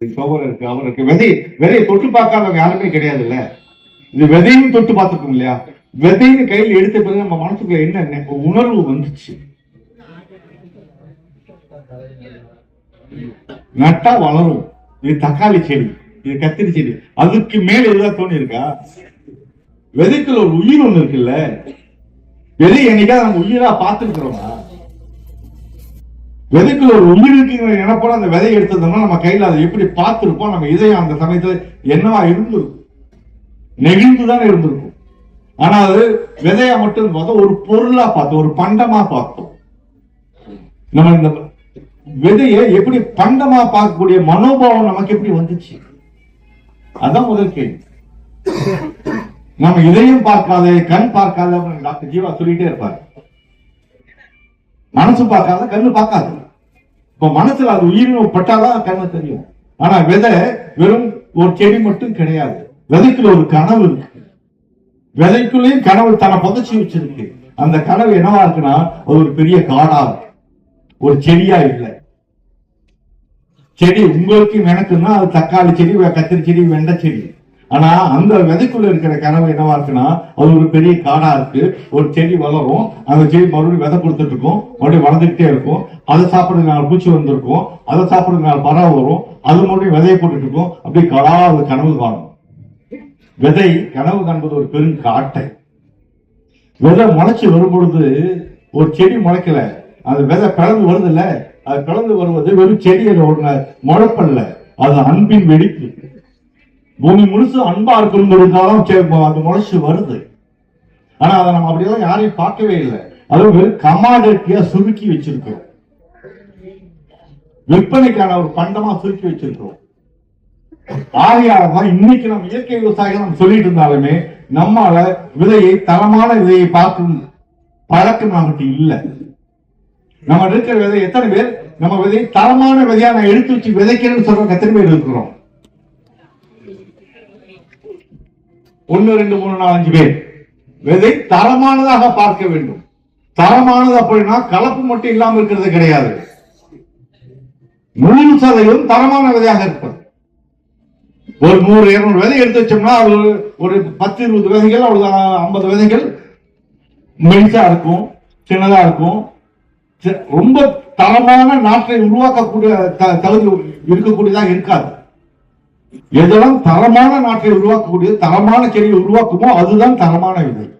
Sober இருக்கு அவருக்கு விதை விதையை தொட்டு பார்க்காதவங்க யாருமே கிடையாதுல்ல. இது விதையும் தொட்டு பார்த்துக்கோங்க இல்லையா? விதைன்னு கையில் எடுத்த பிறகு நம்ம மனசுக்குள்ள என்ன உணர்வு வந்துச்சு. நட்டா வளரும். இது தக்காளி செடி இது கத்திரி செடி. அதுக்கு மேல ஏதாவது தோணி இருக்கா? விதைக்குள்ள ஒரு உயிர் ஒண்ணு இருக்குல்ல. விதை என்னைக்கா நம்ம உயிரா பார்த்துருக்கிறோமா? விதைக்குள்ள ஒரு உயிர் இருக்குங்கிற நினைப்போட அந்த விதையை எடுத்ததுன்னா நம்ம கையில அதை எப்படி பார்த்துருப்போம்? நம்ம இதயம் அந்த சமயத்துல என்னவா இருந்திருக்கும் நெகிழ்ந்துதான் இருந்திருக்கும். ஆனா அது விதையா மட்டும் பார்த்தோம் ஒரு பொருளா பார்த்தோம் ஒரு பண்டமா பார்த்தோம். நம்ம இந்த விதையை எப்படி பண்டமா பார்க்கக்கூடிய மனோபாவம் நமக்கு எப்படி வந்துச்சு? அதான் முதல் கேள்வி. நம்ம இதையும் பார்க்காத கண் பார்க்காத அப்படின்னு டாக்டர் ஜீவா சொல்லிட்டே இருப்பாரு. மனசு பார்க்காத கண்ணு பார்க்காது. இப்ப மனசுல அது உயிரினம் பட்டாதான் கண்ணு தெரியும். ஆனா விதை வெறும் ஒரு செடி மட்டும் கிடையாது. விதைக்குள்ள ஒரு கனவு இருக்கு. விதைக்குள்ளேயும் கனவு தன்னை புதைச்சி வச்சிருக்கு. அந்த கனவு என்னவா இருக்குன்னா அது ஒரு பெரிய காடா ஒரு செடியா இல்லை. செடி உங்களுக்கும் எனக்குன்னா அது தக்காளி செடி கத்திரி செடி வெண்டை செடி. ஆனா அந்த விதைக்குள்ள இருக்கிற கனவு என்னவா இருக்குன்னா அது ஒரு பெரிய காடா இருக்கு. ஒரு செடி வளரும். அந்த செடி மறுபடியும் விதை கொடுத்துட்டு இருக்கும். மறுபடியும் வளர்ந்துகிட்டே இருக்கும். அதை சாப்பிடுறதுனால பூச்சி வந்திருக்கும். அதை சாப்பிடுறதுனால பறவை வரும். அது மறுபடியும் விதையை போட்டுட்டு இருக்கும். அப்படியே கடா அது கனவு காணும். விதை கனவு காண்பது ஒரு பெரும் காட்டை. விதை முளைச்சு வரும் பொழுது ஒரு செடி முளைக்கல. அது விதை பிளந்து வருது இல்ல அது பிளந்து வருவது வெறும் செடியில ஒண்ணு முளைப்பல்ல. அது அன்பின் வெடிப்பு. பூமி முழுசு அன்பா இருக்கணுங்கிறதுக்காக செ- அந்த முளைச்சு வருது. ஆனா அதை நம்ம அப்படியெல்லாம் யாரையும் பார்க்கவே இல்லை. அது வெறும் கமாடிட்டியா சுருக்கி வச்சிருக்கோம் விற்பனைக்கான ஒரு பண்டமா சுருக்கி வச்சிருக்கோம் ஆகையாலதான் இன்னைக்கு நம்ம இயற்கை விவசாயிகள் நம்ம சொல்லிட்டு இருந்தாலுமே நம்மால விதையை தரமான விதையை பார்க்கும் பழக்கம் நமக்கு இல்லை. நம்ம இருக்கிற விதை எத்தனை பேர் நம்ம விதை தரமான விதையா நான் எடுத்து வச்சு விதைக்கிறேன்னு சொல்ற எத்தனை பேர் இருக்கிறோம். ஒன்னு ரெண்டு மூணு நாலஞ்சு பேர். விதை தரமானதாக பார்க்க வேண்டும். தரமானது அப்படின்னா கலப்பு மட்டும் இல்லாமல் இருக்கிறது கிடையாது. நூறு சதவீதம் தரமான விதையாக இருப்பது. ஒரு நூறு இருநூறு விதை எடுத்து வச்சோம்னா அது ஒரு- பத்து இருபது விதைகள் அவ்வளவு ஐம்பது விதைகள் மெலிசா இருக்கும் சின்னதா இருக்கும். ரொம்ப தரமான நாட்டை உருவாக்கக்கூடிய தகுதி இருக்கக்கூடியதாக இருக்காது. எதெல்லாம் தரமான நாட்டை உருவாக்கக்கூடிய தரமான செடியை உருவாக்குமோ அதுதான் தரமான விதை.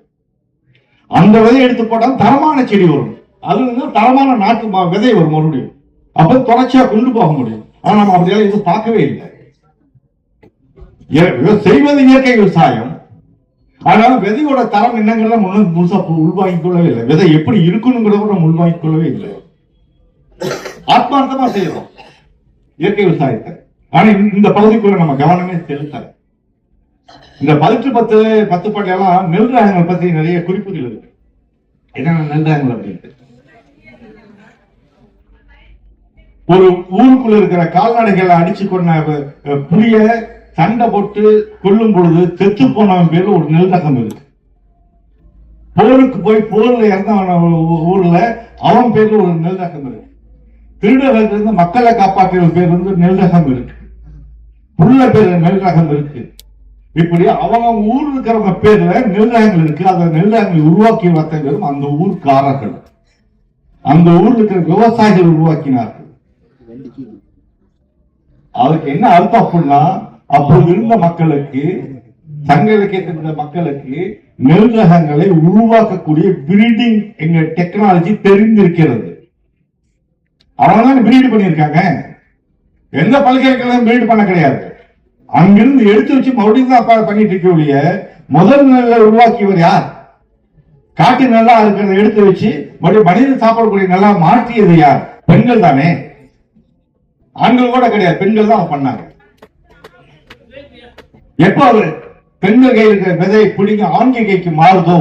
அந்த விதை எடுத்து போட்டால் தரமான செடி வரும். அது வந்து தரமான நாட்டு ம- விதை வரும் மறுபடியும். அப்ப தொடர்ச்சியா கொண்டு போக முடியும். ஆனா நம்ம அப்படியெல்லாம் எதுவும் பார்க்கவே இல்லை. செய்வது இயற்கை விவசாயம். அதனால விதையோட தரம் என்னங்கிறத முழு முழுசா உள்வாங்கிக் கொள்ளவே இல்லை. விதை எப்படி இருக்கணுங்கிறத நம்ம உள்வாங்கிக் கொள்ளவே இல்லை. ஆத்மார்த்தமா செய்யறோம். இயற்கை விவசாயத்தை. ஆனா இந்த- பகுதிக்குள்ள நம்ம கவனமே செலுத்தல. இந்த பதிற்று பத்து பத்து பாட்டியெல்லாம் நெல் ரகங்கள் பத்தி நிறைய குறிப்புகள் இருக்கு. என்னென்ன நெல் ரகங்கள் அப்படின்ட்டு ஒரு ஊருக்குள்ள இருக்கிற கால்நடைகளை அடிச்சு கொண்ட அஹ், சண்டை போட்டு கொல்லும் பொழுது செத்து போனவன் பேர்ல ஒரு நெல் ரகம் இருக்கு. போருக்கு போய் போர்ல இறந்தவன் ஊர்ல அவன் பேர்ல ஒரு நெல் ரகம் இருக்கு. திருடர்கள் இருந்து மக்களை காப்பாற்றிய பேர் வந்து நெல் ரகம் இருக்கு. புள்ள பேர் நெல் இருக்கு. இப்படி அவங்க ஊர் இருக்கிறவங்க பேர்ல நெல் இருக்கு. அந்த நெல் உருவாக்கிய உருவாக்கி வர்த்தகரும் அந்த ஊர்க்காரர்கள். அந்த ஊர்ல இருக்கிற விவசாயிகள் உருவாக்கினார்கள். அதுக்கு என்ன அர்த்தம் அப்படின்னா அப்போது இருந்த மக்களுக்கு சங்க இலக்கியத்தின் மக்களுக்கு நெல்நகங்களை உருவாக்கக்கூடிய பிரீடிங் எங்க டெக்னாலஜி தெரிந்திருக்கிறது. அவங்க தான் பிரீடு பண்ணியிருக்காங்க. எந்த பல்கலைக்கழகம் பிரீடு பண்ண கிடையாது. அங்கிருந்து எடுத்து வச்சு மறுபடியும் தான் பண்ணிட்டு இருக்க ஒழிய முதல் நிலை உருவாக்கியவர் யார்? காட்டு நல்லா இருக்கிறத எடுத்து வச்சு மறுபடியும் மனித சாப்பிடக்கூடிய நல்லா மாற்றியது யார்? பெண்கள் தானே. ஆண்கள் கூட கிடையாது பெண்கள் தான் பண்ணாங்க. எப்போ அவர்? பெண்கள் கையில் இருக்கிற விதையை பிடிங்க ஆண்கள் கைக்கு மாறுதோ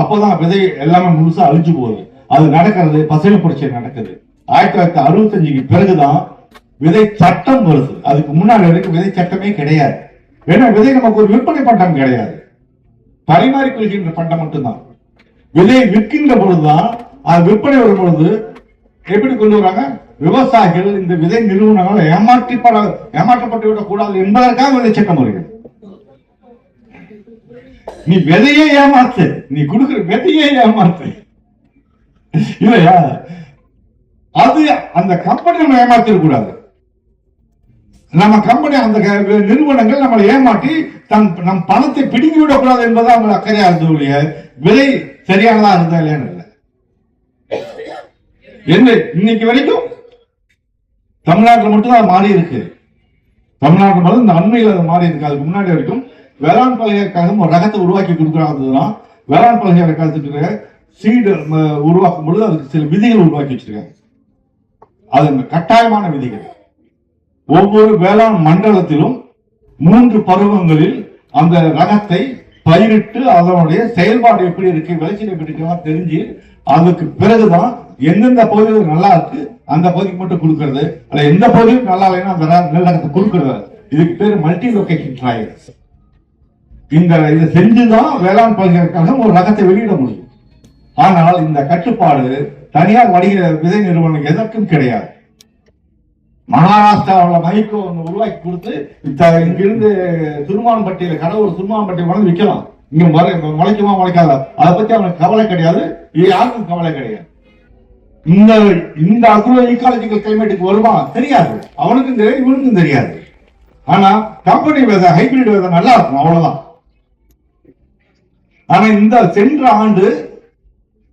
அப்போதான் விதை எல்லாமே முழுசா அழிஞ்சு போகுது. அது நடக்கிறது பசுமை புரட்சி நடக்குது. ஆயிரத்தி தொள்ளாயிரத்தி அறுபத்தஞ்சுக்கு பிறகுதான் விதை சட்டம் வருது. அதுக்கு முன்னாடி வரைக்கும் விதை சட்டமே கிடையாது. ஏன்னா விதை நமக்கு ஒரு விற்பனை பண்டம் கிடையாது. பரிமாறிக் கொள்கின்ற பண்டம் மட்டும்தான். விதையை விற்கின்ற பொழுதுதான் அது விற்பனை வரும் பொழுது எப்படி கொண்டு வராங்க? விவசாயிகள் இந்த விதை நிறுவனங்கள் ஏமாற்றிப்பட ஏமாற்றப்பட்டு விடக்கூடாது என்பதற்காக விதை சட்டம் வருகிறது. நீ விதையே ஏமாத்து. நீ கொடுக்கிற விதையே ஏமாத்து. இல்லையா? அது அந்த கம்பெனி நம்ம ஏமாத்திடக்கூடாது. நம்ம கம்பெனி அந்த நிறுவனங்கள் நம்மளை ஏமாற்றி தன் நம் பணத்தை பிடுங்கி விடக்கூடாது என்பது அவங்க அக்கறையா இருந்தது ஒழிய விலை சரியானதா இருந்தா இல்லையான்னு இல்லை? என்ன இன்னைக்கு வரைக்கும் தமிழ்நாட்டில் மட்டும்தான் அது மாறி இருக்கு. தமிழ்நாட்டில் மட்டும் இந்த அண்மையில் அது மாறி இருக்கு. அதுக்கு முன்னாடி வரைக்கும் வேளாண் பல்கலைக்கழகம் ஒரு ரகத்தை உருவாக்கி கொடுக்குறாங்கன்னா வேளாண் பல்கலைக்கழகத்துக்கு சீடு உருவாக்கும் பொழுது அதுக்கு சில விதிகள் உருவாக்கி வச்சிருக்காங்க. அது கட்டாயமான விதிகள். ஒவ்வொரு வேளாண் மண்டலத்திலும் மூன்று பருவங்களில் அந்த ரகத்தை பயிரிட்டு அதனுடைய செயல்பாடு எப்படி இருக்கு விளைச்சல் எப்படி இருக்கலாம் தெரிஞ்சு அதுக்கு பிறகுதான் எந்தெந்த பகுதிகள் நல்லா இருக்கு அந்த பகுதிக்கு மட்டும் கொடுக்கறது. அல்ல எந்த பகுதியும் நல்லா இல்லைன்னா அந்த ர- நெல் ரகத்தை கொடுக்கறது இதுக்கு பேர் மல்டி லொகேஷன் ட்ரையல்ஸ் இந்த இதை செஞ்சுதான் வேளாண் பகுதிகளுக்காக ஒரு ரகத்தை வெளியிட முடியும். ஆனால் இந்த கட்டுப்பாடு தனியார் வணிக விதை நிறுவனம் எதற்கும் கிடையாது. மகாராஷ்டிராவில் மைக்கோ ஒன்று உருவாக்கி கொடுத்து இத்த- இங்கிருந்து கடை கடவுள் திருமான்பட்டியில் வந்து விற்கலாம் இங்க முறை முளைக்குமா முளைக்காத அதை பத்தி அவனுக்கு கவலை கிடையாது. இது யாருக்கும் கவலை கிடையாது. இந்த இந்த அக்ரோ ஈக்காலஜிக்கல் கிளைமேட்டுக்கு வருமா? தெரியாது. அவனுக்கும் தெரியாது இவனுக்கும் தெரியாது. ஆனா கம்பெனி விதை ஹைபிரிட் விதை நல்லா இருக்கும் அவ்வளவுதான். ஆனா இந்த சென்ற ஆண்டு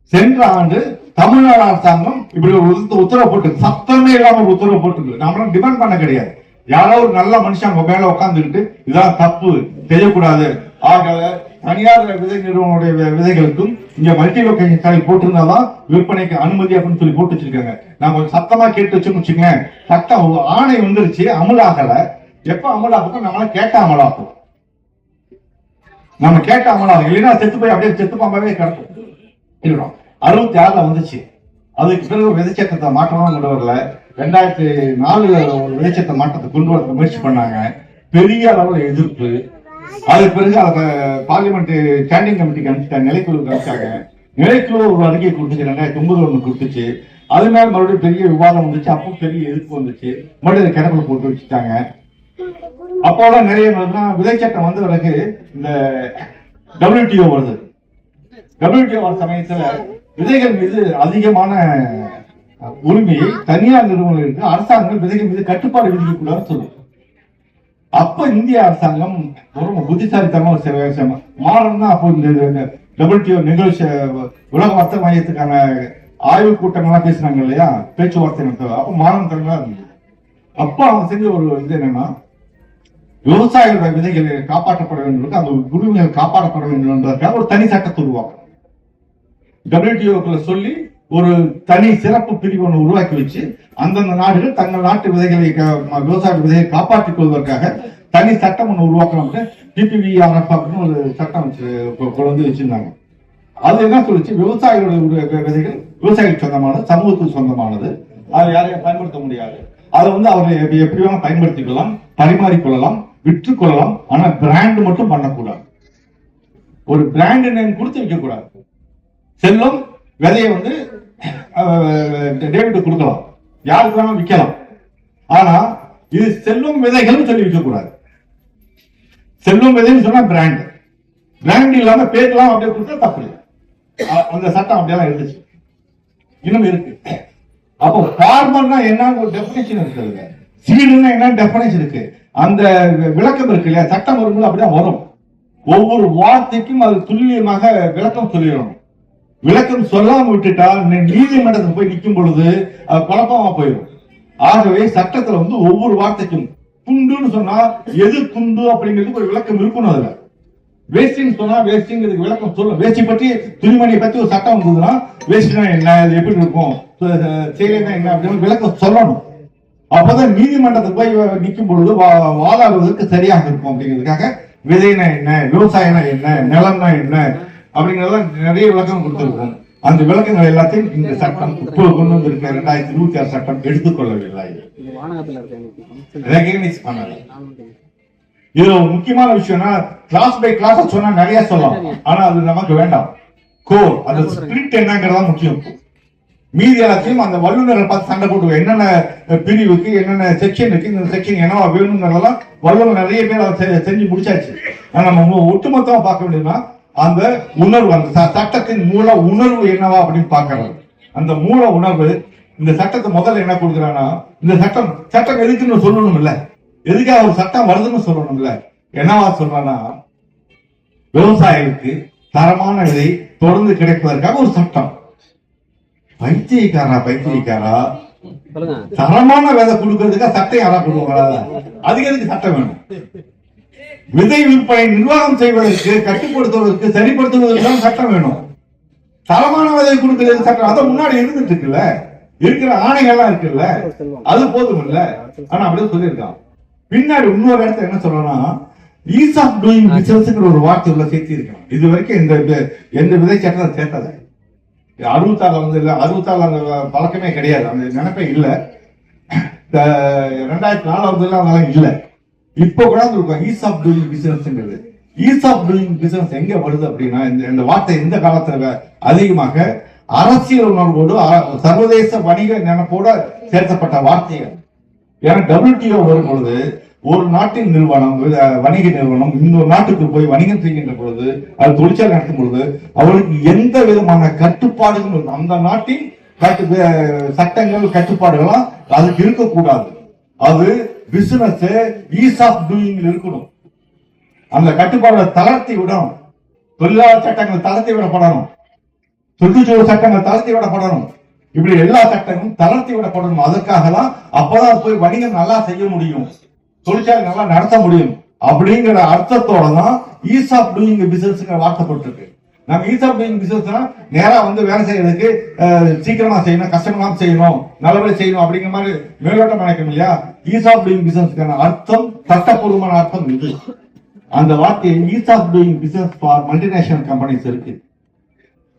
சென்ற ஆண்டு தமிழ்நாடு அரசாங்கம் இப்படி ஒரு உத்தரவு போட்டு சத்தமே இல்லாம ஒரு உத்தரவு போட்டு நம்மளும் டிபெண்ட் பண்ண கிடையாது. யாரோ ஒரு நல்ல மனுஷன் அவங்க மேல உட்காந்துக்கிட்டு இதான் தப்பு செய்யக்கூடாது. ஆக தனியார் விதை நிறுவனுடைய விதைகளுக்கும் இங்க மல்டி லொகேஷன் காய் போட்டிருந்தாதான் விற்பனைக்கு அனுமதி அப்படின்னு சொல்லி போட்டு வச்சிருக்காங்க. நான் கொஞ்சம் சத்தமா கேட்டு வச்சோம்னு வச்சுக்கோங்களேன் சட்டம் ஆணை வந்துருச்சு அமலாகல. எப்ப அமலாகும் நம்மளால கேட்ட அமலாகும். நம்ம கேட்ட அமலாகும். இல்லைன்னா செத்து போய் அப்படியே செத்து பாம்பாவே கிடக்கும். இருக்கணும். அறுபத்தி ஆறுல வந்துச்சு. அதுக்கு பிறகு விதைச்சட்டத்தை மாற்றமா கொண்டு வரல. ரெண்டாயிரத்தி நாலுல ஒரு விதைச்சட்ட மாற்றத்தை கொண்டு வர முயற்சி பண்ணாங்க. பெரிய அளவுல எதிர்ப்பு. அதுக்கு பிறகு அதை பார்லிமெண்ட் ஸ்டாண்டிங் கமிட்டிக்கு அனுப்பிச்சிட்டாங்க. நிலைக்குழு அனுப்பிச்சாங்க. நிலைக்குழு ஒரு அறிக்கை கொடுத்துச்சு. ரெண்டாயிரத்தி ஒன்பது ஒன்று கொடுத்துச்சு. அது மேல மறுபடியும் பெரிய விவாதம் வந்துச்சு. அப்போ பெரிய எதிர்ப்பு வந்துச்சு. மறுபடியும் அதை போட்டு வச்சுட்டாங்க. அப்போதான் நிறைய வருதுன்னா விதைச்சட்டம் வந்த பிறகு இந்த டபிள்யூடிஓ வருது. டபிள்யூடிஓ வர சமயத்துல விதைகள் மீது அதிகமான உரிமை உரிமையை தனியார் நிறுவனங்களுக்கு அரசாங்கம் விதைகள் மீது கட்டுப்பாடு விதிக்கக்கூடாதுன்னு சொல்லுது. அப்ப இந்திய அரசாங்கம் ரொம்ப புத்திசாலித்தனமா ஒரு சில விஷயம் மாறன் தான் அப்போ இந்த டபிள்யூடிஓ நிகழ்ச்சி உலக வர்த்தக மையத்துக்கான ஆய்வு கூட்டங்கள்லாம் பேசுனாங்க இல்லையா? பேச்சுவார்த்தை நடத்துவது அப்ப மாறன் தலைமையா இருந்தது. அப்ப அவங்க செஞ்ச ஒரு இது என்னன்னா விவசாயிகளோட விதைகள் காப்பாற்றப்பட வேண்டும் அந்த உரிமைகள் காப்பாற்றப்பட வேண்டும் என்பதற்காக ஒரு தனி சட்டத்தை உருவாக்கணும். டபிள்யூடிஓக்குள்ள சொல்லி ஒரு தனி சிறப்பு பிரிவு ஒன்று உருவாக்கி வச்சு அந்தந்த நாடுகள் தங்கள் நாட்டு விதைகளை விவசாய விதையை காப்பாற்றிக் கொள்வதற்காக தனி சட்டம் ஒன்று உருவாக்கணும்னு டிபிவிஆர்எஃப் அப்படின்னு ஒரு சட்டம் வச்சு கொண்டு வந்து வச்சிருந்தாங்க. அது என்ன சொல்லிச்சு? விவசாயிகளுடைய விதைகள் விவசாயிகளுக்கு சொந்தமானது சமூகத்துக்கு சொந்தமானது. அதை யாரையும் பயன்படுத்த முடியாது. அதை வந்து அவர்கள் எப்படி எப்படி பயன்படுத்திக்கொள்ளலாம் பரிமாறிக்கொள்ளலாம் விற்றுக்கொள்ளலாம் ஆனா பிராண்ட் மட்டும் பண்ணக்கூடாது. ஒரு பிராண்ட் நேம் கொடுத்து வைக்கக்கூடாது. செல்லும் விதையை வந்து டேவிட்டு டேவிட் கொடுக்கலாம். யாருக்கு வேணாலும் விற்கலாம். ஆனா இது செல்லும் விதைகள்னு சொல்லி விற்கக்கூடாது. செல்லும் விதைன்னு சொன்னா பிராண்ட் பிராண்ட் இல்லாம பேர்லாம் அப்படியே கொடுத்தா தப்பு இல்லை. அந்த சட்டம் அப்படியெல்லாம் இருந்துச்சு. இன்னும் இருக்கு. அப்போ ஃபார்மர்னா என்னன்னு ஒரு டெபினேஷன் இருக்கு சீடுன்னா என்ன டெபினேஷன் இருக்கு? அந்த விளக்கம் இருக்கு இல்லையா? சட்டம் வரும்போது அப்படிதான் வரும். ஒவ்வொரு வார்த்தைக்கும் அது துல்லியமாக விளக்கம் சொல்லிடணும். விளக்கம் சொல்லாம விட்டுட்டா நீதிமன்றத்தில் நீதிமன்றத்துக்கு போய் நிற்கும் பொழுது அது குழப்பமா போயிடும் ஆகவே சட்டத்துல வந்து ஒவ்வொரு வார்த்தைக்கும் துண்டுன்னு சொன்னா எது துண்டு அப்படிங்கிறதுக்கு ஒரு விளக்கம் இருக்கணும் அதுல. வேஸ்டிங் சொன்னா வேஸ்டிங்கிறதுக்கு விளக்கம் சொல்ல வேஷ்டி பற்றி துணிமணியை பத்தி ஒரு சட்டம் வந்ததுன்னா வேஸ்டினா என்ன அது எப்படி இருக்கும் செயலினா என்ன அப்படின்னு விளக்கம் சொல்லணும். அப்பதான் நீதிமன்றத்துக்கு போய் நிற்கும் பொழுது வா- வாதாடுவதற்கு சரியாக இருக்கும் அப்படிங்கிறதுக்காக விதைனா என்ன விவசாயம்னா என்ன நிலம்னா என்ன அப்படிங்கறதெல்லாம் நிறைய விளக்கம் கொடுத்திருக்கும். அந்த விளக்கங்கள் எல்லாத்தையும் இந்த சட்டம் இப்போ கொண்டு வந்திருக்க ரெண்டாயிரத்தி இருபத்தி ஆறு சட்டம் எடுத்துக்கொள்ளவில்லை. இருக்க ரெகனைஸ் பண்ணல. இதுல ஒரு முக்கியமான விஷயம்னா கிளாஸ் பை கிளாஸ் சொன்னா நிறைய சொல்லலாம். ஆனா அது நமக்கு வேண்டாம். கோர் அந்த ஸ்பிரிட் என்னங்கிறதா முக்கியம். மீதி எல்லாத்தையும் அந்த வல்லுநரை பார்த்து சண்டை போட்டுருவோம் என்னென்ன பிரிவுக்கு என்னென்ன செக்ஷனுக்கு இந்த செக்ஷன் என்னவா வேணுங்கிறதெல்லாம் வல்லுநர் நிறைய பேர் அதை செஞ்சு முடிச்சாச்சு. ஆனா நம்ம ஒட்டுமொத்தமா பார்க்க வேண்டியதுன்னா அந்த உணர்வு அந்த சட்டத்தின் மூல உணர்வு என்னவா அப்படின்னு பார்க்கறது அந்த மூல உணர்வு இந்த சட்டத்தை முதல்ல என்ன கொடுக்குறான்னா இந்த சட்டம் சட்டம் எதுக்குன்னு சொல்லணும் இல்ல எதுக்காக ஒரு சட்டம் வருதுன்னு சொல்லணும் இல்ல என்னவா சொல்றான்னா விவசாயிகளுக்கு தரமான விதை தொடர்ந்து கிடைப்பதற்காக ஒரு சட்டம். பைத்தியக்காரா? பைத்தியக்காரா தரமான விதை கொடுக்கறதுக்காக சட்டம் யாரா கொடுக்குறாங்க அதுக்கு எதுக்கு சட்டம் வேணும்? விதை விற்பனை நிர்வாகம் செய்வதற்கு கட்டுப்படுத்துவதற்கு சரிப்படுத்துவதற்கு சட்டம் வேணும். தரமான விதை கொடுக்கிறது சட்டம். அதை முன்னாடி இருந்துட்டு இருக்குல்ல. இருக்கிற ஆணைகள்லாம் இருக்குல்ல. அது போதும் இல்ல. ஆனா அப்படியே சொல்லியிருக்கான். பின்னாடி இன்னொரு இடத்துல என்ன சொல்லணும்னா ஈஸ் ஆஃப் டூயிங் பிசினஸ்ங்கிற ஒரு வார்த்தை உள்ள சேர்த்தி இருக்கான் இது வரைக்கும் இந்த எந்த விதை சட்டம் சேர்த்தது அறுபத்தாறுல வந்து இல்லை அறுபத்தாறுல பழக்கமே கிடையாது. அந்த நினைப்பே இல்லை. ரெண்டாயிரத்தி ரெண்டாயிரத்தி நாலாவதுல அதெல்லாம் இல்லை. இப்போ கூட இருக்கும் ஈஸ் ஆஃப் டூயிங் பிசினஸ்ங்கிறது. ஈஸ் ஆஃப் டூயிங் பிசினஸ் எங்க வருது அப்படின்னா இந்த வார்த்தை இந்த காலத்துல அதிகமாக அரசியல் உணர்வோடு சர்வதேச வணிக நினைப்போட சேர்க்கப்பட்ட வார்த்தைகள். ஏன்னா டபிள்யூடிஓ வரும் பொழுது ஒரு நாட்டின் நிறுவனம் வணிக நிறுவனம் இன்னொரு நாட்டுக்கு போய் வணிகம் செய்கின்ற பொழுது அது தொழிற்சாலை நடத்தும் பொழுது அவருக்கு எந்த விதமான கட்டுப்பாடுகளும் அந்த நாட்டின் கட்டு சட்டங்கள் கட்டுப்பாடுகள்லாம் அதுக்கு இருக்கக்கூடாது. அது பிசினஸ் ஈஸ் ஆஃப் டூயிங் இருக்கணும். அந்த கட்டுப்பாடுகளை தளர்த்தி விடணும். தொழிலாளர் சட்டங்கள் தளர்த்தி விடப்படணும் சுற்றுச்சூழல் சட்டங்கள் தளர்த்தி விடப்படணும் இப்படி எல்லா சட்டங்களும் தளர்த்தி விடப்படணும் அதற்காக தான் அப்பதான் போய் வணிகம் நல்லா செய்ய முடியும். தொழிற்சாலை நல்லா நடத்த முடியும். அப்படிங்கிற அர்த்தத்தோட தான் ஈஸ் ஆஃப் டூயிங் பிசினஸ்ங்கிற வார்த்தைப்பட்டிருக்கு நம்ம ஈஸ் ஆஃப் டூயிங் பிசினஸ்னா நேரா வந்து வேலை செய்யறதுக்கு சீக்கிரமா செய்யணும் கஷ்டமெல்லாம் செய்யணும் நல்லபடியாக செய்யணும் அப்படிங்கிற மாதிரி மேலோட்டம் நினைக்கணும் இல்லையா? ஈஸ் ஆஃப் டூயிங் பிசினஸ்க்கான அர்த்தம் சட்டப்பூர்வமான அர்த்தம் இது. அந்த வார்த்தையில் ease of doing business for multinational companies இருக்கு.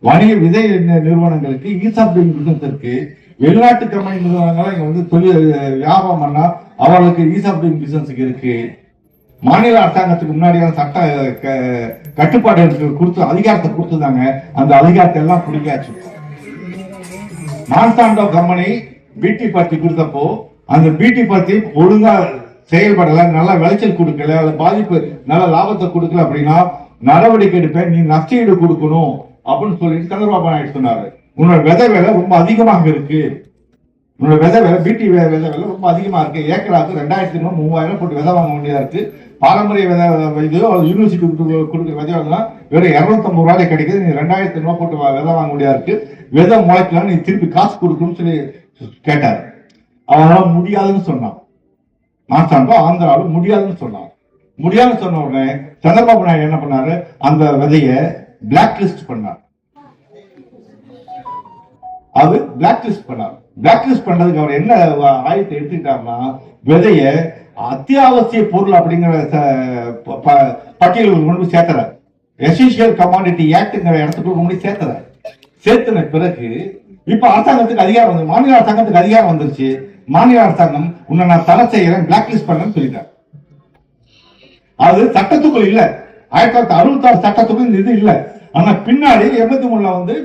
வணிக விதை நிறுவனங்களுக்கு ஈஸ் ஆஃப் டூயிங் பிசினஸ் இருக்கு. வெளிநாட்டு கம்பெனி நிறுவனங்கள் இங்க வந்து தொழில் வியாபாரம் பண்ணா அவர்களுக்கு ஈஸ் ஆஃப் டூயிங் பிசினஸ்க்கு இருக்கு. மாநில அரசாங்கத்துக்கு முன்னாடியான சட்ட க- கட்டுப்பாடுகளுக்கு கொடுத்து அதிகாரத்தை கொடுத்துருந்தாங்க அந்த அதிகாரத்தை எல்லாம் பிடிக்காச்சு. மான்சாண்டோ கம்பெனி பிடி பார்ட்டி கொடுத்தப்போ அந்த பீட்டி பத்தி ஒழுங்கா செயல்படல நல்லா விளைச்சல் கொடுக்கல பாதிப்பு நல்ல லாபத்தை கொடுக்கல அப்படின்னா நடவடிக்கை எடுப்பேன் நீ நஷ்டஈடு கொடுக்கணும் அப்படின்னு சொல்லிட்டு சந்திரபாபு நாயுடு சொன்னாரு. உன்னோட விதை விலை ரொம்ப அதிகமாக இருக்கு. உன்னோட விதை விலை பீட்டி விதை விலை ரொம்ப அதிகமா இருக்கு. ஏக்கராக்கு ரெண்டாயிரத்தி ஐநூறு மூவாயிரம் போட்டு விதை வாங்க வேண்டியதா இருக்கு. பாரம்பரிய விதை இது யூனிவர்சிட்டி கொடுக்குற விதை வாங்கினா வெறும் இருநூத்தம்பது ரூபாய் கிடைக்குது. நீ ரெண்டாயிரத்தி ரூபா போட்டு விதை வாங்க வேண்டியதா இருக்கு. விதை முளைக்கலாம் நீ திருப்பி காசு கொடுக்கணும்னு சொல்லி கேட்டார். அவனால முடியாதுன்னு சொன்னான் மாசாண்டோ ஆந்திராவில் முடியாதுன்னு சொன்னான் முடியாதுன்னு சொன்ன உடனே சந்திரபாபு நாயுடு என்ன பண்ணாரு? அந்த விதைய பிளாக் லிஸ்ட் பண்ணார். அது பிளாக் லிஸ்ட் பண்ணார். பிளாக் லிஸ்ட் பண்ணதுக்கு அவர் என்ன ஆயத்தை எடுத்துக்கிட்டாருன்னா விதைய அத்தியாவசிய பொருள் அப்படிங்கிற ச- ப- ப- பட்டியலுக்கு கொண்டு போய் எசிஷியல் எசென்சியல் கமாடிட்டி ஆக்ட்ங்கிற இடத்துக்கு கொண்டு போய் சேர்த்துன பிறகு இப்ப அரசாங்கத்துக்கு அதிகாரம் வந்து மாநில அரசாங்கத்துக்கு அதிகாரம் வந்துருச்சு. மாநில அரசாங்கம் உன்னை நான் தடை செய்யறேன் பிளாக் லிஸ்ட் பண்ணேன்னு சொல்லிட்டார். அது சட்டத்துக்குள் இல்ல. ஆயிரத்தி தொள்ளாயிரத்தி அறுபத்தி ஆறு சட்டத்துக்குள் இந்த இது இல்ல. ஆனா பின்னாடி எண்பத்தி மூணுல வந்து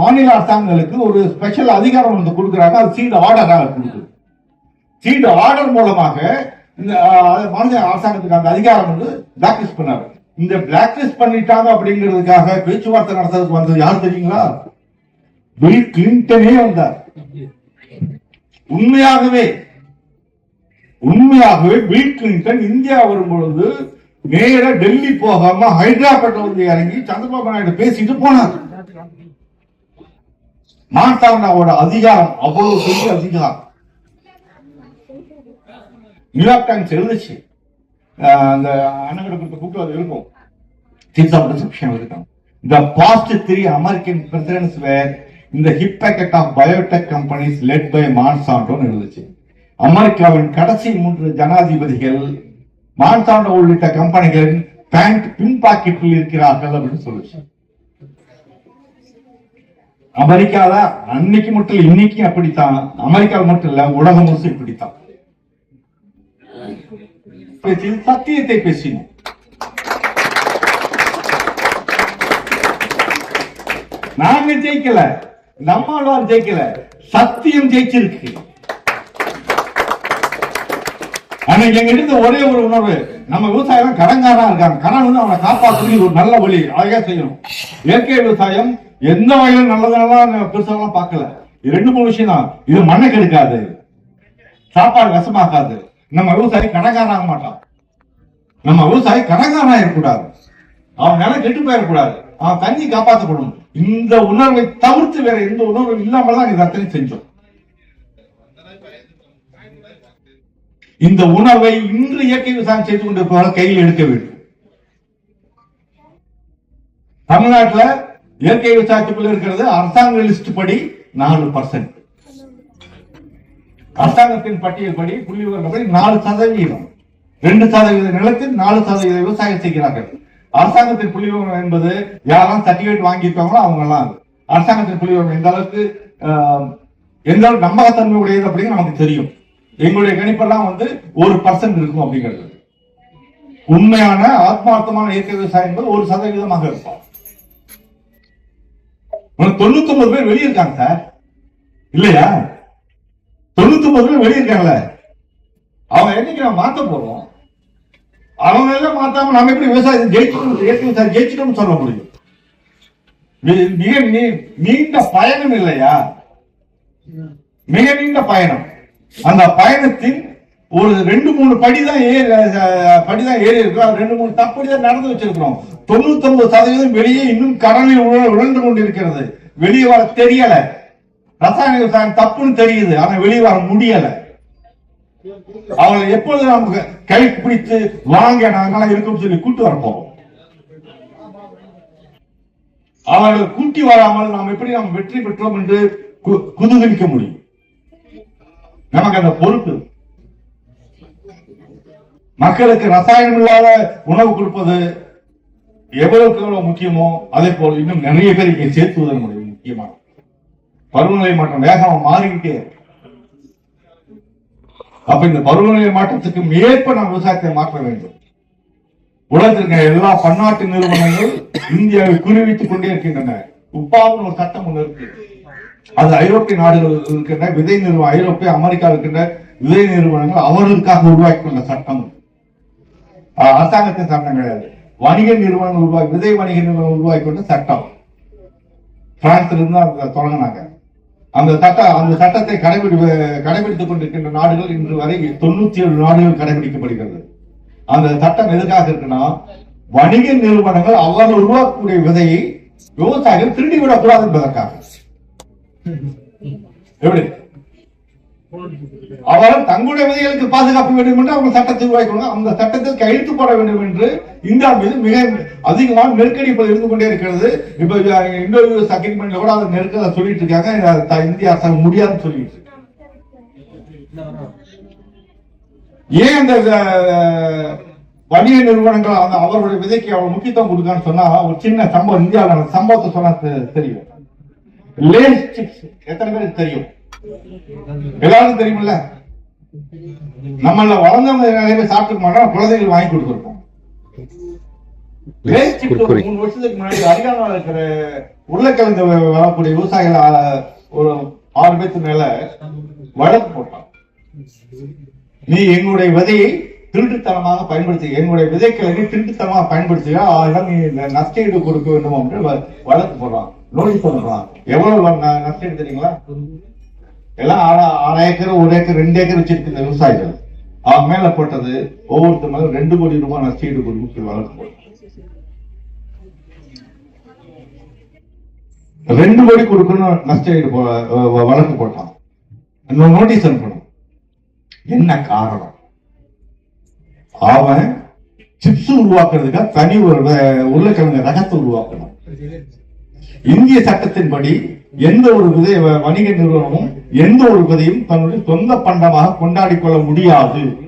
மாநில அரசாங்கங்களுக்கு ஒரு ஸ்பெஷல் அதிகாரம் வந்து கொடுக்குறாங்க. அது சீட் ஆர்டராக கொடுக்குது. சீட் ஆர்டர் மூலமாக இந்த மாநில அரசாங்கத்துக்கு அந்த அதிகாரம் வந்து பிளாக் லிஸ்ட் பண்ணாரு. இந்த பிளாக் லிஸ்ட் பண்ணிட்டாங்க அப்படிங்கிறதுக்காக பேச்சுவார்த்தை நடத்துறதுக்கு வந்தது யார் தெரியுங்களா? பில் கிளின்டனே வந்தார். உண்மையாகவே உண்மையாகவே பில் கிளின்டன் இந்தியா வரும்பொழுது நேர டெல்லி போகாம ஹைதராபாத்ல வந்து இறங்கி சந்திரபாபு நாயுடு பேசிட்டு போனார். மாட்டாண்டாவோட அதிகாரம் அவ்வளவு பெரிய அதிகாரம். நியூயார்க் டைம்ஸ் எழுதுச்சு அந்த அண்ணங்கிட்ட கொடுத்த கூட்டம் அது இருக்கும் சீஃப் ஆஃப் ரிசப்ஷன் இருக்கும் the past three American presidents where இந்த hip packet packet biotech companies led by by இருந்துச்சு அமெரிக்காவின் கடைசி மூன்று ஜனாதிபதிகள் மான்சாண்டோ உள்ளிட்ட கம்பெனிகளின் பேண்ட் பின் பாக்கெட்டில் இருக்கிறார்கள் அப்படின்னு சொல்லுச்சு. அமெரிக்கால அன்னைக்கு மட்டும் இல்லை இன்னைக்கு அப்படித்தான். அமெரிக்காவில் மட்டும் இல்ல உலகம் முழுசும் இப்படித்தான். சத்தியத்தை பேசினோம். நாங்க ஜெயிக்கல. நம்மாழ்வார் ஜெயிக்கல சத்தியம் ஜெயிச்சிருக்கு. அன்னைக்கு எங்க இருந்த ஒரே ஒரு உணர்வு நம்ம விவசாயம் கடன்காரா இருக்காங்க. கடன் வந்து அவனை காப்பாற்றுறது ஒரு நல்ல வழி அழகா செய்யணும். இயற்கை விவசாயம் எந்த வகையிலும் நல்லதெல்லாம் பெருசாலாம் பார்க்கல. இது ரெண்டு மூணு விஷயம் தான். இது மண்ணை கெடுக்காது. சாப்பாடு விஷமாக்காது நம்ம விவசாயி கடன்காரன் ஆக மாட்டான். நம்ம விவசாயி கடன்காரன் இருக்கக்கூடாது. அவன் நிலம் கெட்டு போயிடக்கூடாது. அவன் தண்ணி காப்பாற்றப்படணும் இந்த உணர்வை தவிர்த்து வேற எந்த உணர்வும் இல்லாமல் தான் இது அத்தனை செஞ்சோம். இந்த உணர்வை இன்று இயற்கை விவசாயம் செய்து கொண்டிருப்பவர்கள் கையில் எடுக்க வேண்டும். தமிழ்நாட்டுல இயற்கை விவசாயத்துக்குள்ள இருக்கிறது அரசாங்க லிஸ்ட் படி நாலு பர்சன்ட் அரசாங்கத்தின் பட்டியல் படி புள்ளி விவரப்படி நாலு சதவீதம். ரெண்டு சதவீத நிலத்தில் நாலு சதவீத விவசாயம் செய்கிறார்கள். அரசாங்கத்தின் புள்ளி விவரம் என்பது யாரெல்லாம் சர்டிபிகேட் வாங்கியிருக்காங்களோ அவங்க எல்லாம் அரசாங்கத்தின் புள்ளி விவரம் எந்த அளவுக்கு ஆஹ், எந்த அளவுக்கு நம்பகத்தன்மை உடையது அப்படின்னு நமக்கு தெரியும். எங்களுடைய கணிப்பெல்லாம் வந்து ஒரு பர்சன்ட் இருக்கும் அப்படிங்கிறது. உண்மையான ஆத்மார்த்தமான இயற்கை விவசாயம் என்பது ஒரு சதவீதமாக இருக்கும். தொண்ணூத்தி ஒன்பது பேர் வெளியிருக்காங்க சார். இல்லையா? தொண்ணூத்தி ஒன்பது பேர் வெளியிருக்காங்கல்ல. அவங்க என்னைக்கு நான் மாத்த போறோம் அவங்க எல்லாம் மாத்தாம நம்ம எப்படி விவசாயம் ஜெயிச்சிட்டோம் இயற்கை விவசாயம் ஜெயிச்சிட்டோம்னு சொல்ல முடியும். மிக நீ- நீண்ட பயணம் இல்லையா? மிக நீண்ட பயணம். அந்த பயணத்தின் ஒரு ரெண்டு மூணு படி தான் ஏறி படிதான் படி தான் ஏறி இருக்கிறோம் ரெண்டு மூணு தப்படி தான் நடந்து வச்சிருக்கிறோம். தொண்ணூத்தி ஒன்பது சதவீதம் வெளியே இன்னும் கடலில் உழ- கொண்டு கொண்டிருக்கிறது. வெளியே வர தெரியல. ரசாயன விவசாயம் தப்புன்னு தெரியுது. ஆனா வெளியே வர முடியலை. அவங்களை எப்பொழுது நாம் கை பிடித்து வாங்க நாங்கெல்லாம் இருக்கோம்னு சொல்லி கூட்டு வர போறோம். அவர்கள் கூட்டி வராமல் நாம் எப்படி நாம் வெற்றி பெற்றோம் என்று கு- குதூகலிக்க முடியும். நமக்கு அந்த பொறுப்பு. மக்களுக்கு ரசாயனம் இல்லாத உணவு கொடுப்பது எவ்வளவுக்கு எவ்வளவு முக்கியமோ அதே போல் இன்னும் நிறைய பேர் இங்கே சேர்த்துவதன் முடியும் முக்கியமான பருவநிலை மாற்றம் வேகமாக மாறிக்கிட்டே இருக்கு. அப்ப இந்த பருவநிலை மாற்றத்துக்கு ஏற்ப நாம் விவசாயத்தை மாற்ற வேண்டும். உலகத்திற்கு எல்லா பன்னாட்டு நிறுவனங்கள் இந்தியாவை குறிவித்துக் கொண்டே இருக்கின்றன. உப்பாவும் ஒரு சட்டம் ஒன்று இருக்கு. அது ஐரோப்பிய நாடுகள் இருக்கின்ற விதை நிறுவனம் ஐரோப்பிய அமெரிக்கா இருக்கின்ற விதை நிறுவனங்கள் அவர்களுக்காக உருவாக்கி கொண்ட சட்டம். அரசாங்கத்தின் சட்டம் கிடையாது. வணிக நிறுவனங்கள் உருவாக்கி விதை வணிக நிறுவனம் உருவாக்கி கொண்ட சட்டம். பிரான்ஸ்ல இருந்து அதை தொடங்கினாங்க. அந்த சட்டம் அந்த சட்டத்தை கடைபிடி கடைபிடித்துக் கொண்டிருக்கின்ற நாடுகள் இன்று வரை தொண்ணூத்தி ஏழு நாடுகள் கடைபிடிக்கப்படுகிறது. அந்த சட்டம் எதுக்காக இருக்குன்னா வணிக நிறுவனங்கள் அவர்கள் உருவாக்கக்கூடிய விதையை விவசாயிகள் திருடி விடக்கூடாது என்பதற்காக. எப்படி? அவரும் தங்களுடைய விதைகளுக்கு பாதுகாப்பு வேண்டும் என்று அவங்க சட்டத்தை உருவாக்கணும் அந்த சட்டத்தில் கையெழுத்து போட வேண்டும் என்று இந்தியா மீது மிக அதிகமான நெருக்கடி இப்போ இருந்து கொண்டே இருக்கிறது. இப்ப யூஎஸ் அக்ரிமெண்ட்ல கூட அதை நெருக்கதை சொல்லிட்டு இருக்காங்க. இந்திய அரசாங்கம் முடியாதுன்னு சொல்லிட்டு. ஏன் அந்த வணிக நிறுவனங்கள் அந்த அவருடைய விதைக்கு அவ்வளவு முக்கியத்துவம் கொடுக்கான்னு சொன்னா ஒரு சின்ன சம்பவம் இந்தியாவில் சம்பவத்தை சொன்னா தெரியும். லேஸ் சிப்ஸ் எத்தனை பேருக்கு தெரியும்? எல்லாருக்கும் தெரியுமில்ல? நம்மள வளர்ந்தவங்க நிறைய பேர் சாப்பிட்டு மாட்டோம் குழந்தைகள் வாங்கி கொடுத்துருப்போம். மூணு வருஷத்துக்கு முன்னாடி ஹரியானாவில் இருக்கிற உருளைக்கிழங்கு வரக்கூடிய விவசாயிகள் ஒரு ஆறு பேருக்கு மேல வழக்கு போட்டான் நீ எங்களுடைய விதையை திருட்டுத்தனமாக பயன்படுத்தி எங்களுடைய விதைக்கிழங்கை திருட்டுத்தனமாக பயன்படுத்துக ஆகினால் நீ நஷ்டஈடு கொடுக்க வேண்டும் என்று வ- வழக்கு போடுறான். நோட்டீஸ் போடுறான். எவ்வளவு நஷ்டஈடு தெரியுங்களா எல்லாம் அரை அரை ஏக்கர் ஒரு ஏக்கர் ரெண்டு ஏக்கர் வச்சிருக்க இந்த விவசாயிகள். அவங்க மேல போட்டது ஒவ்வொருத்தர் மேலும் ரெண்டு கோடி ரூபாய் நஷ்டீடு கொடுக்க சொல்லி வழக்கு போடுறான் ரெண்டு கோடி கொடுக்கணும் நஷ்டஈடு போ- வழக்கு போட்டான் இன்னொரு நோட்டீஸ் அனுப்பணும். என்ன காரணம்? அவன் சிப்ஸ் உருவாக்குறதுக்காக தனி ஒரு உருளைக்கிழங்கு ரகத்தை உருவாக்கணும். இந்திய சட்டத்தின்படி எந்த ஒரு விதை வணிக நிறுவனமும் எந்த ஒரு விதையும் தன்னுடைய சொந்த பண்டமாக கொண்டாடி கொள்ள முடியாது.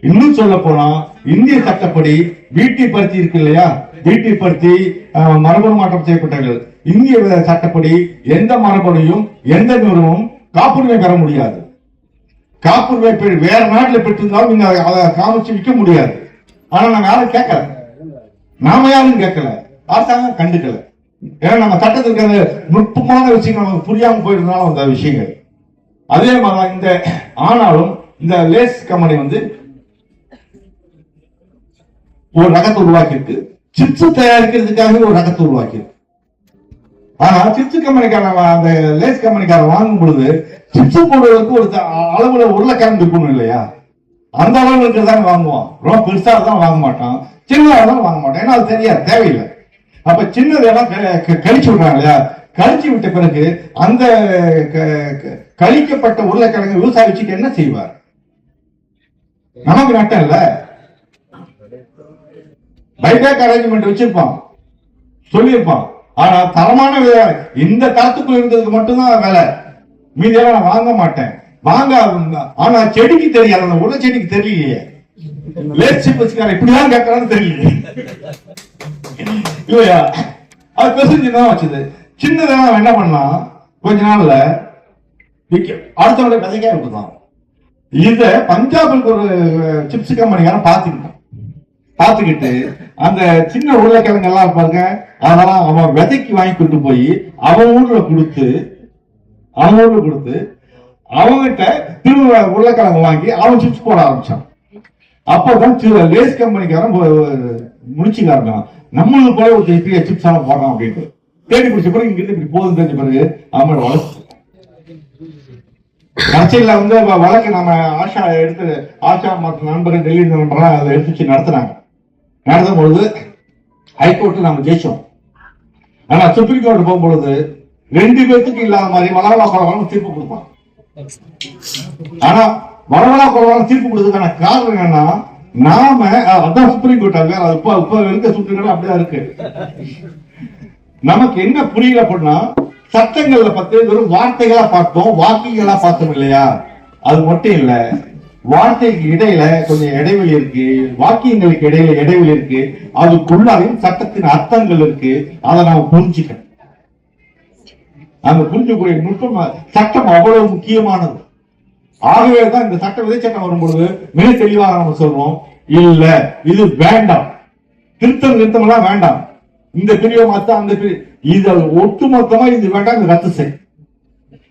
இன்னும் சொல்ல போனா இந்திய சட்டப்படி வீட்டை பருத்தி இருக்கு இல்லையா? வீட்டை பருத்தி மரபணு மாற்றம் செய்யப்பட்டவர்கள் இந்திய சட்டப்படி எந்த மரபணையும் எந்த நிறுவனமும் காப்புரிமை பெற முடியாது. காப்புரிமை வேற நாட்டுல பெற்றிருந்தாலும் நீங்க அதை- அதை காமிச்சு விற்க முடியாது. ஆனா நாங்க யாரும் கேட்கல. நாம யாரும் கேட்கல. அரசாங்கம் கண்டுக்கல. ஏன்னா நம்ம சட்டத்தில் இருக்கிற நுட்பமான விஷயங்கள் நமக்கு புரியாம போயிருந்தாலும் அந்த விஷயங்கள். அதே மாதிரி இந்த ஆனாலும் இந்த லேஸ் கம்பெனி வந்து ஒரு ரகத்தை உருவாக்கியிருக்கு. சிப்ஸ் தயாரிக்கிறதுக்காக ஒரு ரகத்தை உருவாக்கியிருக்கு. ஆனா சிப்ஸ் கம்பெனிக்கான அந்த லேஸ் கம்பெனிக்காரன் வாங்கும் பொழுது சிப்ஸ் போடுவதற்கு ஒரு அளவுல உருளைக்கிழங்கு இருக்கணும் இல்லையா? அந்த அளவு இருக்கிறதாங்க வாங்குவான். ரொம்ப பெருசா தான் வாங்க மாட்டான். சின்னதாக தான் வாங்க மாட்டான். ஏன்னா அது தெரியாது தேவையில்லை. அப்ப சின்னதெல்லாம் க- க- கழிச்சு விடுறாங்க இல்லையா? கழிச்சு விட்ட பிறகு அந்த க- க- கழிக்கப்பட்ட உருளைக்கிழங்கு விவசாயி வச்சுட்டு என்ன செய்வார்? நமக்கு நட்டம் இல்ல. பைபேக் அரேஞ்ச்மெண்ட் வச்சிருப்பான். சொல்லியிருப்பான். ஆனா தரமான இந்த தரத்துக்குள்ள இருந்ததுக்கு மட்டும்தான் வேலை. மீதியெல்லாம் நான் வாங்க மாட்டேன். வாங்க ஆனா செடிக்கு தெரியாது. அந்த உள்ள செடிக்கு தெரியலையே. லேட் சிப்பஸ்கார இப்படிதான் கேட்கறான்னு தெரியல இல்லையா அது பெருசு தான் வச்சது அவன் என்ன பண்ணான் கொஞ்ச நாள்ல அடுத்தவங்க விதைக்கே விட்டுதான் இத பஞ்சாபுக்கு ஒரு சிப்ஸ் கம்பெனிக்காரன் பாத்துக்கிட்டான் பாத்துக்கிட்டு அந்த சின்ன உருளைக்கிழங்கு எல்லாம் பாருங்க அதெல்லாம் அவன் விதைக்கு வாங்கி கொண்டு போய் அவன் ஊர்ல கொடுத்து அவன் ஊர்ல கொடுத்து அவங்கிட்ட திரும்ப உருளைக்கிழங்கு வாங்கி அவன் சிப்ஸ் போட ஆரம்பிச்சான். அப்பதான் சில லேஸ் கம்பெனிக்காரன் முடிச்சுக்காரங்க நம்மளுக்கு போல ஒரு இப்படியே சிப்ஸ் எல்லாம் போடுறான் அப்படின்ட்டு. தேடி பிடிச்ச பிறகு இங்க இருந்து இப்படி போதும் தெரிஞ்ச பிறகு அவங்களோட வளர்ச்சி. கடைசியில வந்து வழக்கு நம்ம ஆஷா எடுத்து ஆஷா மற்ற நண்பர்கள் டெல்லி நண்பர்கள் அதை எடுத்து வச்சு நடத்துனாங்க நடத்தும் பொழுது ஹைகோர்ட்ல நம்ம ஜெயிச்சோம். ஆனா சுப்ரீம் கோர்ட் போகும்பொழுது ரெண்டு பேர்த்துக்கு இல்லாத மாதிரி வளவலா குறவான தீர்ப்பு கொடுப்பான். ஆனா வளவலா குறவான தீர்ப்பு கொடுத்ததுக்கான காரணம் என்னன்னா நாம அதான் சுப்ரீம் கோர்ட் அது இப்ப இப்ப இருக்க சுப்ரீம் கோர்ட் அப்படிதான் இருக்கு. நமக்கு என்ன புரியல அப்படின்னா சட்டங்கள்ல பத்தி வெறும் வார்த்தைகளா பார்த்தோம் வாக்கியங்களா பார்த்தோம் இல்லையா? அது மட்டும் இல்ல வார்த்தைக்கு இடையில கொஞ்சம் இடைவெளி இருக்கு வாக்கியங்களுக்கு இடையில இடைவெளி இருக்கு அதுக்குள்ளாரையும் சட்டத்தின் அர்த்தங்கள் இருக்கு அதை நாம புரிஞ்சுக்கணும். அந்த புரிஞ்சக்கூடிய நுட்பம் சட்டம் அவ்வளவு முக்கியமானது. ஆகவே தான் இந்த சட்ட விதை சட்டம் வரும்பொழுது மிக தெளிவாக நம்ம சொல்றோம் இல்ல இது வேண்டாம். திருத்தம் நிறுத்தம் எல்லாம் வேண்டாம். இந்த பிரிவை மாத்த அந்த பிரி இத ஒட்டுமொத்தமா இது வேண்டாம் இது ரத்து செய்.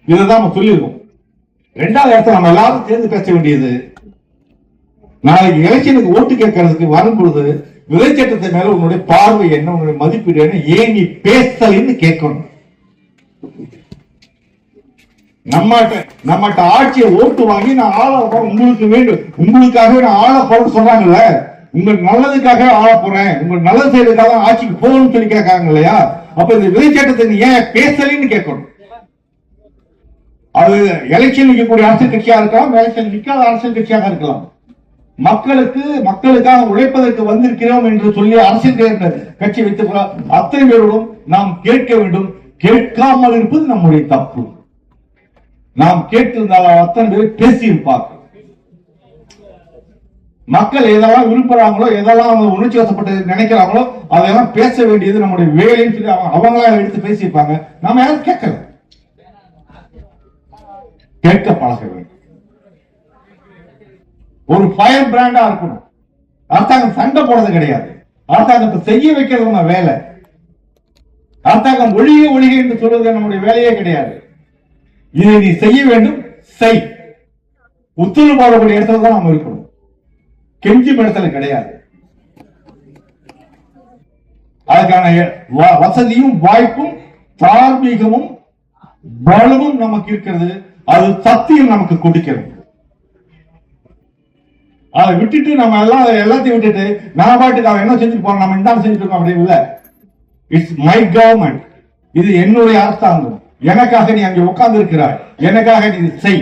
இதைதான் நம்ம சொல்லியிருக்கோம். ரெண்டாவது இடத்துல நம்ம எல்லாரும் சேர்ந்து பேச வேண்டியது நாளைக்கு எலெக்ஷனுக்கு ஓட்டு கேட்கறதுக்கு வரும் பொழுது விதைச்சட்டத்தை மேல உன்னுடைய பார்வை என்ன உன்னுடைய மதிப்பீடு என்ன ஏன் நீ பேசலன்னு கேட்கணும். நம்மகிட்ட நம்மகிட்ட ஆட்சியை ஓட்டு வாங்கி நான் ஆள போறேன். உங்களுக்கு வேண்டும். உங்களுக்காகவே நான் ஆள போறேன்னு சொல்றாங்கல்ல? உங்களுக்கு நல்லதுக்காக ஆள போறேன். உங்களுக்கு நல்லது செய்யறதுக்காக தான் ஆட்சிக்கு போகணும்னு சொல்லி கேட்காங்க இல்லையா? அப்ப இந்த விதைச்சட்டத்தை நீ ஏன் பேசலைன்னு கேட்கணும். அது எலெக்ஷன் நிற்கக்கூடிய அரசியல் கட்சியா இருக்கலாம் எலெக்ஷன் நிற்காத அரசியல் கட்சியாக இருக்கலாம். மக்களுக்கு மக்களுக்காக உழைப்பதற்கு வந்திருக்கிறோம் என்று சொல்லி அரசியல் கட்சி- கட்சி வைத்து அத்தனை பேரோடும் நாம் கேட்க வேண்டும். கேட்காமல் இருப்பது நம்முடைய தப்பு. நாம் கேட்டிருந்தால் அத்தனை பேர் பேசியிருப்பார்கள் மக்கள் எதெல்லாம் விரும்புறாங்களோ எதெல்லாம் அவங்க உணர்ச்சி வசப்பட்டு நினைக்கிறாங்களோ அதெல்லாம் பேச வேண்டியது நம்முடைய வேலைன்னு சொல்லி அவங்க- அவங்களா எடுத்து பேசியிருப்பாங்க. நாம யாரும் கேட்கல. கேட்க பழக வேண்டும். ஒரு ஃபயர் பிராண்டா இருக்கணும். அரசாங்கம் சண்டை போடுறது கிடையாது. அரசாங்கத்தை செய்ய வைக்கிறது நம்ம வேலை. அரசாங்கம் ஒழிக ஒழிக என்று சொல்வது நம்முடைய வேலையே கிடையாது. இதை நீ செய்ய வேண்டும் செய். உத்தரவு போடக்கூடிய இடத்துல தான் நம்ம இருக்கணும். கெஞ்சி இடத்துல கிடையாது. அதுக்கான வசதியும் வாய்ப்பும் தார்மீகமும் பலமும் நமக்கு இருக்கிறது. அது சத்தியம் நமக்கு கொடுக்கிறது. அதை விட்டுட்டு நம்ம எல்லாம் எல்லாத்தையும் விட்டுட்டு நான் பாட்டுக்கு அவன் என்ன செஞ்சுட்டு போறோம் நம்ம என்ன செஞ்சுட்டு இருக்கோம் அப்படின்னு இல்ல. இட்ஸ் மை கவர்மெண்ட் இது என்னுடைய அரசாங்கம். எனக்காக நீ அங்கே உட்கார்ந்து இருக்கிறாய் எனக்காக நீ செய்.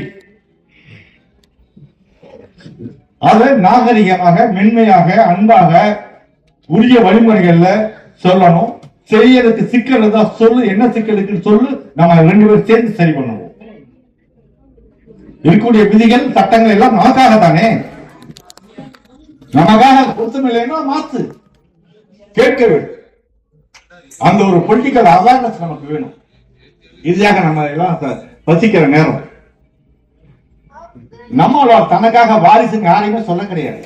அது நாகரிகமாக மென்மையாக அன்பாக உரிய வழிமுறைகள்ல சொல்லணும். செய்யறதுக்கு சிக்கல் இருந்தா சொல்லு. என்ன சிக்கல் இருக்குன்னு சொல்லு. நம்ம ரெண்டு பேரும் சேர்ந்து சரி பண்ணுவோம். இருக்கக்கூடிய விதிகள் சட்டங்கள் எல்லாம் நமக்காக தானே? நமக்காக பொருத்தம் இல்லைன்னா மாத்து. கேட்க வேண்டும். அந்த ஒரு பொலிட்டிக்கல் அவேர்னஸ் நமக்கு வேணும். இறுதியாக நம்ம எல்லாம் பசிக்கிற நேரம். நம்மளோட தனக்காக வாரிசுங்க யாரையுமே சொல்ல கிடையாது.